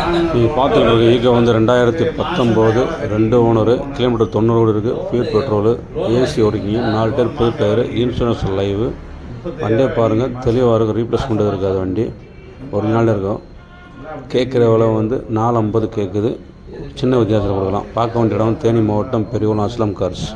நீங்கள் பார்த்துட்டு இருக்க ஈகோ வந்து ரெண்டாயிரத்தி பத்தொம்போது ரெண்டு ஓனரு கிலோமீட்டர் தொண்ணூறு இருக்குது ஃபியூர் பெட்ரோலு ஏசி ஒர்க்கிங் நாலு டயர் புது டயரு இன்சூரன்ஸ் லைவு வண்டியை பாருங்கள் தெளிவாக இருக்கும் ரீப்ளேஸ்மெண்ட் இருக்காது வண்டி. ஒரு நாள் இருக்கும். கேட்குற விலை வந்து நாலு ஐம்பது கேட்குது. சின்ன வித்தியாசத்தில் கொடுக்கலாம். பார்க்க வேண்டிய இடம் தேனி மாவட்டம் பெரியகுளம் அஸ்லம் கார்ஸ்